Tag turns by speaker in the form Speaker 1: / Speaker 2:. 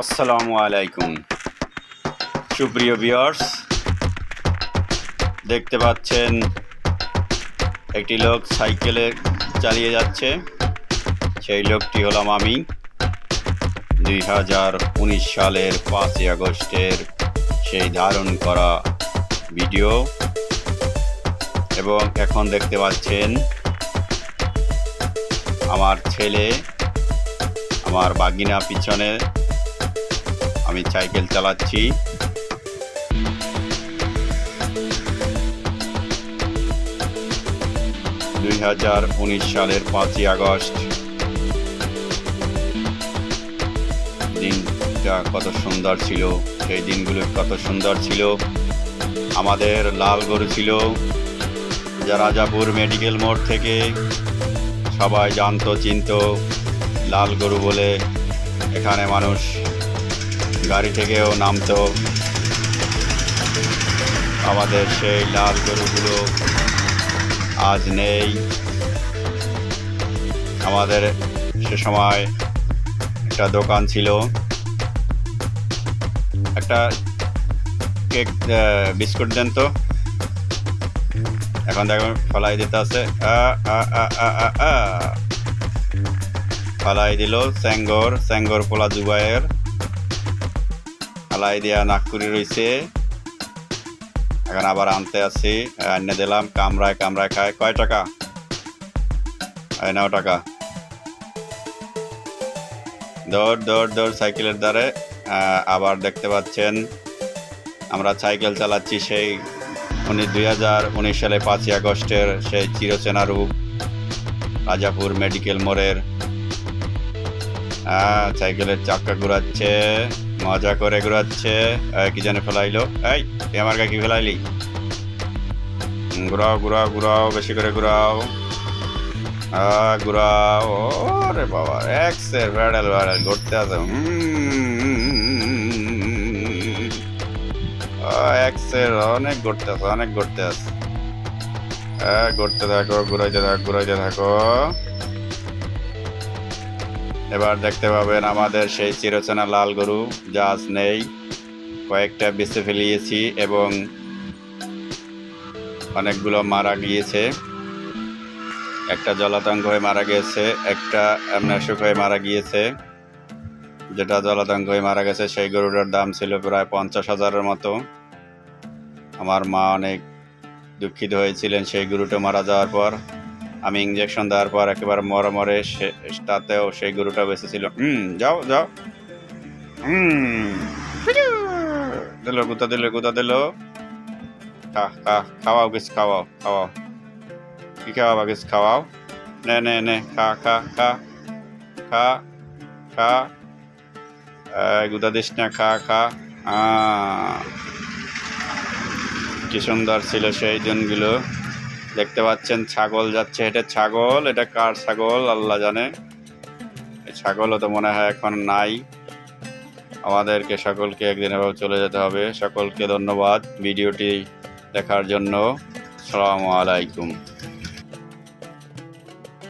Speaker 1: আসসালামু আলাইকুম। সুপ্রিয় ভিউয়ার্স, দেখতে পাচ্ছেন একটি লোক সাইকেলে চালিয়ে যাচ্ছে। সেই লোকটি হলাম আমি। দুই হাজার উনিশ সালের পাঁচই আগস্টের সেই ধারণ করা ভিডিও। এবং এখন দেখতে পাচ্ছেন আমার ছেলে, আমার বাগিনা পিছনে আমি সাইকেল চালাচ্ছি। দুই হাজার উনিশ সালের পাঁচই আগস্ট। দিনটা কত সুন্দর ছিল, সেই দিনগুলো কত সুন্দর ছিল। আমাদের লাল গরু ছিল, যা রাজাপুর মেডিকেল মোড় থেকে সবাই জানতো, চিনত, লাল গরু বলে এখানে মানুষ গাড়ি থেকেও নামতো। আমাদের সেই লাল গরুগুলো আজ নেই। আমাদের সে সময় একটা দোকান ছিল। একটা কেক বিস্কুট দেন তো। এখন দেখো, ফলাই দিতে আছে। আ। দিল, স্যাঙ্গর স্যাঙ্গর পোলা জুবাইয়ের। ফালাই দিয়া নাগপুরি রইছে। এখন আবার আনতে আসি আনে দিলাম কামরায় কামরায় খায়। কয় টাকা? নাও টাকা। দৌড় দৌড় দৌড় সাইকেলের দ্বারে আবার দেখতে পাচ্ছেন, আমরা সাইকেল চালাচ্ছি সেই উনি দুই হাজার উনিশ সালে পাঁচই আগস্টের সেই চিরচেনা রূপ, রাজাপুর মেডিকেল মোড়ের। হ্যাঁ সাইকেলের চাক্কা ঘুরাচ্ছে। মজা করে ঘুরাচ্ছে কি জানে ফেলাইলো এই তুই আমার গায়ে কি ফেলাইলি ঘুরাও ঘুরাও ঘুরাও বেশি করে ঘুরাও হ্যাঁ ঘুরাও ওরে বাবা এক্সের ব্যাডেল ব্যাডেল ঘুরতে আছে এক্সের অনেক ঘুরতে আছে অনেক ঘুরতে আছে হ্যাঁ ঘুরতে থাকো ঘুরাইতে থাকো ঘুরাইতে থাকো এবার দেখতে পাবেন আমাদের সেই চিরচেনা লাল গরু জাজ নেই। কয়েকটা বেছে ফেলিয়েছি এবং অনেকগুলো মারা গিয়েছে। একটা জলাতঙ্ক হয়ে মারা গিয়েছে একটা অ্যামনাশক হয়ে মারা গিয়েছে। যেটা জলাতঙ্ক হয়ে মারা গেছে, সেই গরুটার দাম ছিল প্রায় পঞ্চাশ হাজারের মতো। আমার মা অনেক দুঃখিত হয়েছিলেন সেই গরুটা মারা যাওয়ার পর। আমি ইঞ্জেকশন দেওয়ার পর একেবারে মরে মরে সে- তাতেও সেই গরুটা বেঁচেছিল হুম, যাও যাও। হুম। দিল, গুতা দিল গুতা দিল। খা খাওয়াও কিছু খাওয়াও খাওয়াও। কি খাওয়াবা কিছু খাওয়াও? নে নে নে, খা খা খা। খা খা। গুতা দিস না, খা খা। কি সুন্দর ছিল সেই দিনগুলো। দেখতে পাচ্ছেন, ছাগল যাচ্ছে। এটা ছাগল, এটা কার ছাগল? আল্লাহ জানে। ছাগলও তো মনে হয় এখন নাই। আমাদেরকে সকলকে একদিন এভাবে চলে যেতে হবে। সকলকে ধন্যবাদ ভিডিওটি দেখার জন্য। সালামু আলাইকুম।